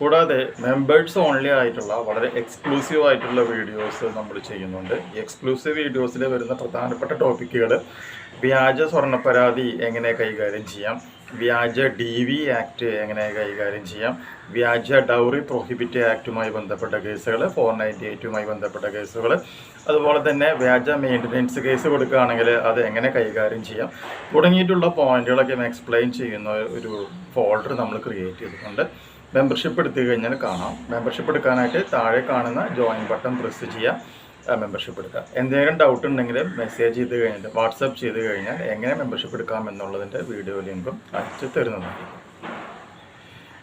കൂടാതെ members only ആയിട്ടുള്ള വളരെ എക്സ്ക്ലൂസീവ് ആയിട്ടുള്ള വീഡിയോസ് നമ്മൾ ചെയ്യുന്നുണ്ട്. എക്സ്ക്ലൂസീവ് വീഡിയോസിൽ വരുന്ന പ്രധാനപ്പെട്ട ടോപ്പിക്കുകൾ വ്യാജ സ്വർണ പരാതി എങ്ങനെ കൈകാര്യം ചെയ്യാം വ്യാജ ഡി വി ആക്ട് എങ്ങനെ കൈകാര്യം ചെയ്യാം വ്യാജ ഡൗറി പ്രോഹിബിറ്റ് ആക്റ്റുമായി ബന്ധപ്പെട്ട കേസുകൾ ഫോർ നയന്റി എയ്റ്റുമായി ബന്ധപ്പെട്ട കേസുകൾ അതുപോലെ തന്നെ വ്യാജ മെയിന്റനൻസ് കേസ് കൊടുക്കുകയാണെങ്കിൽ അത് എങ്ങനെ കൈകാര്യം ചെയ്യാം തുടങ്ങിയിട്ടുള്ള പോയിന്റുകളൊക്കെ എക്സ്പ്ലെയിൻ ചെയ്യുന്ന ഒരു ഫോൾഡർ നമ്മൾ ക്രിയേറ്റ് ചെയ്തിട്ടുണ്ട്. മെമ്പർഷിപ്പ് എടുത്തു കഴിഞ്ഞാൽ കാണാം. മെമ്പർഷിപ്പ് എടുക്കാനായിട്ട് താഴെ കാണുന്ന ജോയിൻ ബട്ടൺ പ്രസ് ചെയ്യുക മെമ്പർഷിപ്പ് എടുക്കുക എന്തെങ്കിലും ഡൗട്ട് ഉണ്ടെങ്കിൽ മെസ്സേജ് ചെയ്ത് കഴിഞ്ഞിട്ട് വാട്സപ്പ് ചെയ്ത് കഴിഞ്ഞാൽ എങ്ങനെ മെമ്പർഷിപ്പ് എടുക്കാം എന്നുള്ളതിന്റെ വീഡിയോ ലിങ്കും അയച്ചു തരുന്നതായിരിക്കും.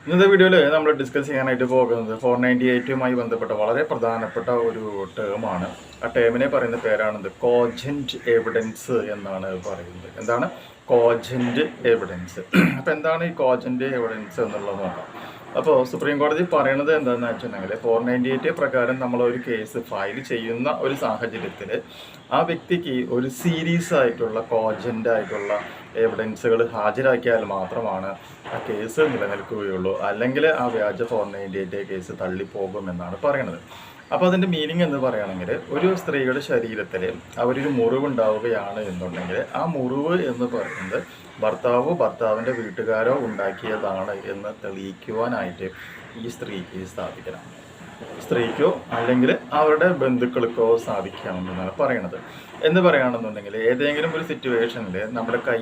ഇന്നത്തെ വീഡിയോയിൽ നമ്മൾ ഡിസ്കസ് ചെയ്യാനായിട്ട് പോകുന്നത് ഫോർ നയന്റി എയ്റ്റുമായി ബന്ധപ്പെട്ട വളരെ പ്രധാനപ്പെട്ട ഒരു ടേമാണ് ആ ടേമിനെ പറയുന്ന പേരാണിത് കോജന്റ് എവിഡൻസ് എന്നാണ് പറയുന്നത്. എന്താണ്? കോജന്റ് എവിഡൻസ് അപ്പോൾ എന്താണ് ഈ കോജന്റ് എവിഡൻസ് എന്നുള്ളത് നോക്കാം. അപ്പോൾ സുപ്രീം കോടതി പറയണത് എന്താണെന്ന് വെച്ചിട്ടുണ്ടെങ്കിൽ ഫോർ നയന്റി എയ്റ്റ് പ്രകാരം നമ്മൾ ഒരു കേസ് ഫയൽ ചെയ്യുന്ന ഒരു സാഹചര്യത്തിൽ ആ വ്യക്തിക്ക് ഒരു സീരീസ് ആയിട്ടുള്ള കോജന്റ് ആയിട്ടുള്ള എവിഡൻസുകൾ ഹാജരാക്കിയാൽ മാത്രമാണ് ആ കേസ് നിലനിൽക്കുകയുള്ളൂ. അല്ലെങ്കിൽ ആ വ്യാജ ഫോർ നയന്റി എയ്റ്റ് കേസ് തള്ളിപ്പോകുമെന്നാണ് പറയുന്നത് അപ്പോൾ അതിന്റെ മീനിങ് എന്ന് പറയുകയാണെങ്കിൽ ഒരു സ്ത്രീയുടെ ശരീരത്തിൽ അവരൊരു മുറിവുണ്ടാവുകയാണ് എന്നുണ്ടെങ്കിൽ ആ മുറിവ് എന്ന് പറയുന്നത് ഭർത്താവോ ഭർത്താവിന്റെ വീട്ടുകാരോ ഉണ്ടാക്കിയതാണ് എന്ന് തെളിയിക്കുവാനായിട്ട് ഈ സ്ത്രീക്ക് സ്ഥാപിക്കണം സ്ത്രീക്കോ അല്ലെങ്കിൽ അവരുടെ ബന്ധുക്കൾക്കോ സാധിക്കാമെന്നാണ് പറയണത്. എന്ന് പറയുകയാണെന്നുണ്ടെങ്കിൽ ഏതെങ്കിലും ഒരു സിറ്റുവേഷനിൽ നമ്മുടെ കൈ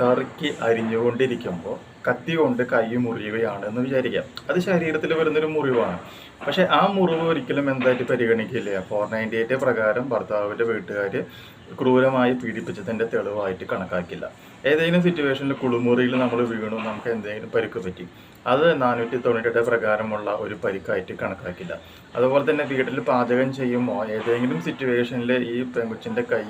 കറുക്കി അരിഞ്ഞുകൊണ്ടിരിക്കുമ്പോൾ കത്തി കൊണ്ട് കൈ മുറിയുകയാണ് എന്ന് വിചാരിക്കാം. അത് ശരീരത്തിൽ വരുന്നൊരു മുറിവാണ്. പക്ഷേ ആ മുറിവ് ഒരിക്കലും എന്തായിട്ട് പരിഗണിക്കില്ല. ഫോർ നയന്റി എയ്റ്റ് പ്രകാരം ഭർത്താവിന്റെ വീട്ടുകാർ ക്രൂരമായി പീഡിപ്പിച്ചതിന്റെ തെളിവായിട്ട് കണക്കാക്കില്ല. ഏതെങ്കിലും സിറ്റുവേഷനിൽ കുളിമുറിയിൽ നമ്മൾ വീണു നമുക്ക് എന്തെങ്കിലും പരിക്ക് പറ്റി. അത് നാനൂറ്റി തൊണ്ണൂറ്റെട്ട് പ്രകാരമുള്ള ഒരു പരിക്കായിട്ട് കണക്കാക്കില്ല. അതുപോലെ തന്നെ വീട്ടിൽ പാചകം ചെയ്യുമ്പോൾ ഏതെങ്കിലും സിറ്റുവേഷനിൽ ഈ പെൺകുച്ചിന്റെ കൈ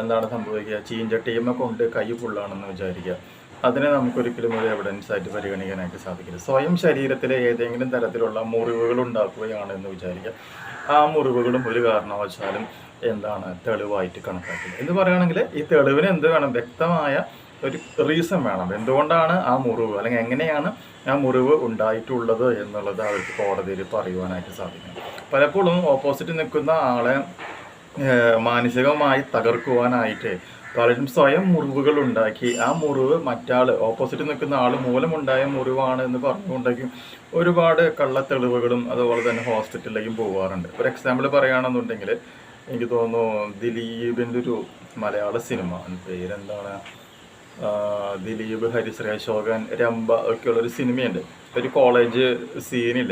എന്താണ് സംഭവിക്കുക? ചീഞ്ചട്ടിയമ്മ കൊണ്ട് കൈ ഫുള്ളാണെന്ന് വിചാരിക്കുക. അതിനെ നമുക്കൊരിക്കലും ഒരു എവിഡൻസ് ആയിട്ട് പരിഗണിക്കാനായിട്ട് സാധിക്കില്ല. സ്വയം ശരീരത്തിലെ ഏതെങ്കിലും തരത്തിലുള്ള മുറിവുകൾ ഉണ്ടാക്കുകയാണ് എന്ന് വിചാരിക്കുക ആ മുറിവുകളും ഒരു കാരണവശാലും എന്താണ് തെളിവായിട്ട് കണക്കാക്കുന്നത് എന്ന് പറയുകയാണെങ്കിൽ ഈ തെളിവിന് എന്ത് വേണം? വ്യക്തമായ ഒരു റീസൺ വേണം. എന്തുകൊണ്ടാണ് ആ മുറിവ് അല്ലെങ്കിൽ എങ്ങനെയാണ് ആ മുറിവ് ഉണ്ടായിട്ടുള്ളത് എന്നുള്ളത് അവർക്ക് കോടതിയിൽ പറയുവാനായിട്ട് സാധിക്കും. പലപ്പോഴും ഓപ്പോസിറ്റ് നിൽക്കുന്ന ആളെ മാനസികമായി തകർക്കുവാനായിട്ട് പലരും സ്വയം മുറിവുകൾ ഉണ്ടാക്കി. ആ മുറിവ് മറ്റാൾ ഓപ്പോസിറ്റ് നിൽക്കുന്ന ആൾ മൂലമുണ്ടായ മുറിവാണ് എന്ന് പറഞ്ഞുകൊണ്ടേക്കും ഒരുപാട് കള്ളത്തെളിവുകളും അതുപോലെ തന്നെ ഹോസ്പിറ്റലിലേക്കും പോകാറുണ്ട് ഒരു എക്സാമ്പിൾ പറയുകയാണെന്നുണ്ടെങ്കിൽ എനിക്ക് തോന്നുന്നു ദിലീപിന്റെ ഒരു മലയാള സിനിമ. പേരെന്താണ്? ദിലീപ് ഹരിശ്രീ അശോകൻ രംഭ ഒക്കെയുള്ള ഒരു സിനിമയുണ്ട് ഒരു കോളേജ് സീനിൽ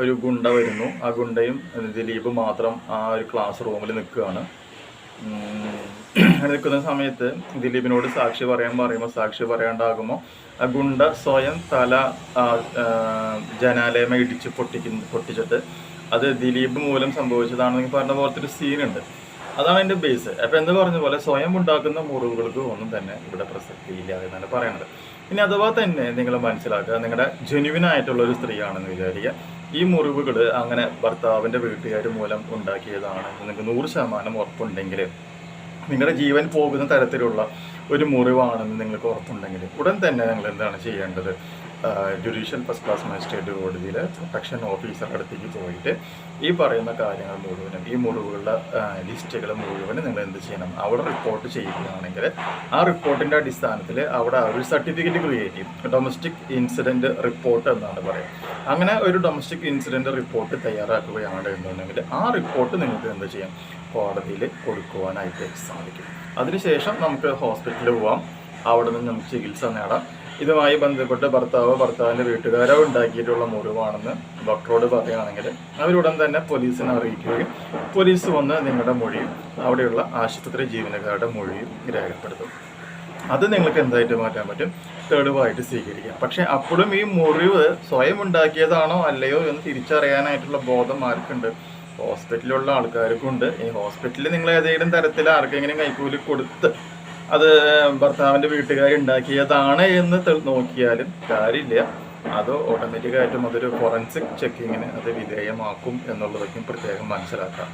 ഒരു ഗുണ്ട വരുന്നു. ആ ഗുണ്ടയും ദിലീപ് മാത്രം ആ ഒരു ക്ലാസ് റൂമിൽ നിൽക്കുകയാണ്. നിൽക്കുന്ന സമയത്ത് ദിലീപിനോട് സാക്ഷി പറയാൻ പറയുമ്പോൾ സാക്ഷി പറയാണ്ടാകുമോ ആ ഗുണ്ട സ്വയം തല ജനാലയമ ഇടിച്ച് പൊട്ടിക്കുന്ന പൊട്ടിച്ചിട്ട് അത് ദിലീപ് മൂലം സംഭവിച്ചതാണെന്ന് പറഞ്ഞ പോലത്തെ ഒരു സീനുണ്ട്. അതാണ് എന്റെ ബേസ് അപ്പോൾ എന്ത് പറഞ്ഞ പോലെ സ്വയം ഉണ്ടാക്കുന്ന മുറിവുകൾക്ക് ഒന്നും തന്നെ ഇവിടെ പ്രസക്തിയില്ല എന്നാണ് പറയണത്. ഇനി അഥവാ തന്നെ നിങ്ങൾ മനസ്സിലാക്കുക നിങ്ങളുടെ ജെനുവിൻ ആയിട്ടുള്ള ഒരു സ്ത്രീയാണെന്ന് വിചാരിക്കുക ഈ മുറിവുകൾ അങ്ങനെ ഭർത്താവിന്റെ വീട്ടുകാർ മൂലം ഉണ്ടാക്കിയതാണ്. നിങ്ങൾക്ക് നൂറ് ശതമാനം ഉറപ്പുണ്ടെങ്കിൽ നിങ്ങളുടെ ജീവൻ പോകുന്ന തരത്തിലുള്ള ഒരു മുറിവാണെന്ന് നിങ്ങൾക്ക് ഉറപ്പുണ്ടെങ്കിൽ ഉടൻ തന്നെ നിങ്ങൾ എന്താണ് ചെയ്യേണ്ടത്? ജുഡീഷ്യൽ ഫസ്റ്റ് ക്ലാസ് മജിസ്ട്രേറ്റ് കോടതിയിൽ പ്രൊട്ടക്ഷൻ ഓഫീസറുടെ അടുത്തേക്ക് പോയിട്ട് ഈ പറയുന്ന കാര്യങ്ങൾ മുഴുവനും ഈ മുറിവുകളുടെ ലിസ്റ്റുകൾ മുഴുവനും നിങ്ങൾ എന്ത് ചെയ്യണം? അവിടെ റിപ്പോർട്ട് ചെയ്യുകയാണെങ്കിൽ ആ റിപ്പോർട്ടിന്റെ അടിസ്ഥാനത്തിൽ അവിടെ ഒരു സർട്ടിഫിക്കറ്റ് ക്രിയേറ്റ് ചെയ്യും. ഡൊമസ്റ്റിക് ഇൻസിഡന്റ് റിപ്പോർട്ട് എന്നാണ് പറയുക. അങ്ങനെ ഒരു ഡൊമസ്റ്റിക് ഇൻസിഡന്റ് റിപ്പോർട്ട് തയ്യാറാക്കുകയാണ് എന്നുണ്ടെങ്കിൽ ആ റിപ്പോർട്ട് നിങ്ങൾക്ക് എന്ത് ചെയ്യാം? കോടതിയിൽ കൊടുക്കുവാനായിട്ട് സാധിക്കും. അതിനുശേഷം നമുക്ക് ഹോസ്പിറ്റലിൽ പോവാം. അവിടെ നിന്ന് നമുക്ക് ചികിത്സ നേടാം. ഇതുമായി ബന്ധപ്പെട്ട് ഭർത്താവ് ഭർത്താവിന്റെ വീട്ടുകാരോ ഉണ്ടാക്കിയിട്ടുള്ള മുറിവാണെന്ന് ഡോക്ടറോട് പറയുകയാണെങ്കിൽ അവരുടൻ തന്നെ പോലീസിനെ അറിയിക്കുകയും പോലീസ് വന്ന് നിങ്ങളുടെ മൊഴിയും അവിടെയുള്ള ആശുപത്രി ജീവനക്കാരുടെ മൊഴിയും രേഖപ്പെടുത്തും. അത് നിങ്ങൾക്ക് എന്തായിട്ട് മാറ്റാൻ പറ്റും? തെളിവായിട്ട് സ്വീകരിക്കാം. പക്ഷെ അപ്പോഴും ഈ മുറിവ് സ്വയം ഉണ്ടാക്കിയതാണോ അല്ലയോ എന്ന് തിരിച്ചറിയാനായിട്ടുള്ള ബോധം ആർക്കുണ്ട്? ഹോസ്പിറ്റലിലുള്ള ആൾക്കാർക്കുണ്ട്. ഈ ഹോസ്പിറ്റലിൽ നിങ്ങൾ ഏതെങ്കിലും തരത്തിൽ ആർക്കെങ്കിലും കൈക്കൂലി കൊടുത്ത് അത് ഭർത്താവിന്റെ വീട്ടുകാർ ഉണ്ടാക്കിയതാണ് എന്ന് നോക്കിയാലും കാര്യമില്ല. അത് ഓട്ടോമാറ്റിക്കായിട്ടും അതൊരു ഫോറൻസിക് ചെക്കിങ്ങിന് അത് വിധേയമാക്കും എന്നുള്ളതൊക്കെ പ്രത്യേകം മനസ്സിലാക്കാം.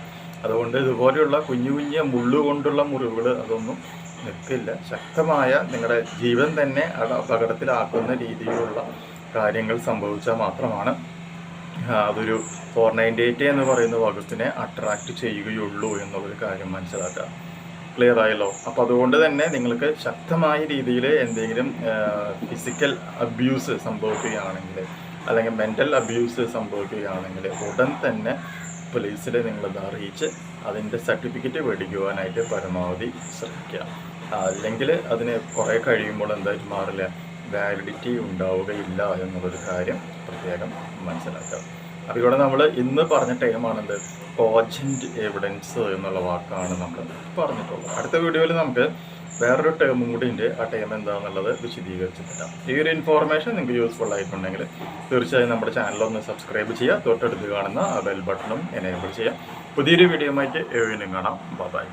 അതുകൊണ്ട് ഇതുപോലെയുള്ള കുഞ്ഞു കുഞ്ഞു മുള്ളു കൊണ്ടുള്ള മുറിവുകൾ അതൊന്നും നിൽക്കില്ല ശക്തമായ നിങ്ങളുടെ ജീവൻ തന്നെ അപകടത്തിലാക്കുന്ന രീതിയിലുള്ള കാര്യങ്ങൾ സംഭവിച്ചാൽ മാത്രമാണ് അതൊരു ഫോർ നയന്റി എയ്റ്റ് എന്ന് പറയുന്ന വകുപ്പിനെ അട്രാക്റ്റ് ചെയ്യുകയുള്ളൂ എന്നുള്ളൊരു കാര്യം മനസ്സിലാക്കുക. ക്ലിയർ ആയല്ലോ. അപ്പോൾ അതുകൊണ്ട് തന്നെ നിങ്ങൾക്ക് ശക്തമായ രീതിയിൽ എന്തെങ്കിലും ഫിസിക്കൽ അബ്യൂസ് സംഭവിക്കുകയാണെങ്കിൽ അല്ലെങ്കിൽ മെന്റൽ അബ്യൂസ് സംഭവിക്കുകയാണെങ്കിൽ ഉടൻ തന്നെ പോലീസിൽ നിങ്ങളത് അറിയിച്ച് അതിന്റെ സർട്ടിഫിക്കറ്റ് മേടിക്കുവാനായിട്ട് പരമാവധി ശ്രമിക്കുക. അല്ലെങ്കിൽ അതിന് കുറേ കഴിയുമ്പോൾ എന്തായിട്ട് മാറില്ല. വാലിഡിറ്റി ഉണ്ടാവുകയില്ല എന്നുള്ളൊരു കാര്യം പ്രത്യേകം മനസ്സിലാക്കുക. അപ്പോൾ ഇവിടെ നമ്മൾ ഇന്ന് പറഞ്ഞ ടൈമാണെന്ത് കോജന്റ് എവിഡൻസ് എന്നുള്ള വാക്കാണ് നമ്മൾ പറഞ്ഞിട്ടുള്ളത്. അടുത്ത വീഡിയോയിൽ നമുക്ക് വേറൊരു ടേമും കൂടി ഉണ്ട്. ആ ടൈം എന്താണെന്നുള്ളത് വിശദീകരിച്ചു തരാം ഈ ഒരു ഇൻഫോർമേഷൻ നിങ്ങൾക്ക് യൂസ്ഫുൾ ആയിട്ടുണ്ടെങ്കിൽ തീർച്ചയായും നമ്മുടെ ചാനലൊന്ന് സബ്സ്ക്രൈബ് ചെയ്യുക. തൊട്ടടുത്ത് കാണുന്ന ആ ബെൽ ബട്ടണും എനേബിൾ ചെയ്യുക. പുതിയൊരു വീഡിയോ ആയിട്ട് എഴുതിനും കാണാം. ബൈ